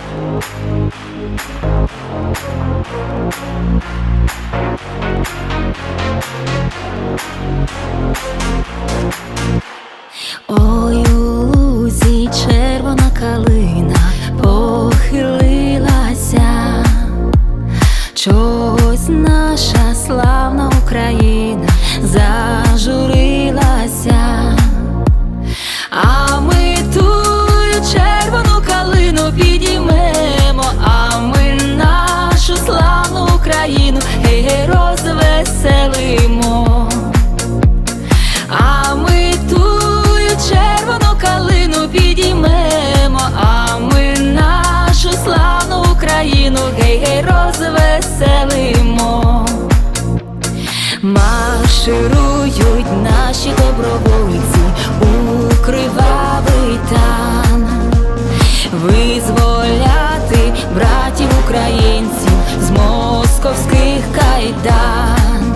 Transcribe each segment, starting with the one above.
Thank you. Україну гей, розвеселимо. А ми тую червону калину підіймемо, а ми нашу славну Україну гей-гей розвеселимо. Марширують наші добровольці у кривавий московських кайдан.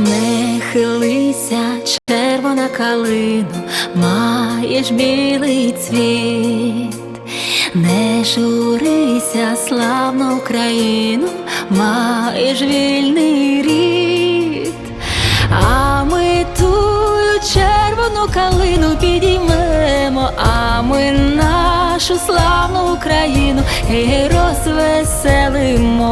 Не хилися, червона калину, маєш білий цвіт, не журися, славну Україну, маєш вільний рід, а ми тую червону калину підіймемо, а ми нашу славну Україну гей розвеселимо.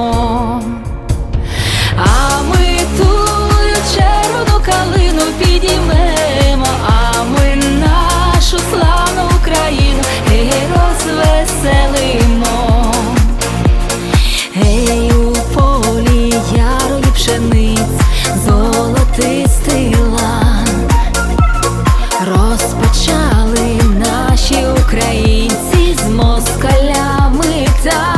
москалями та.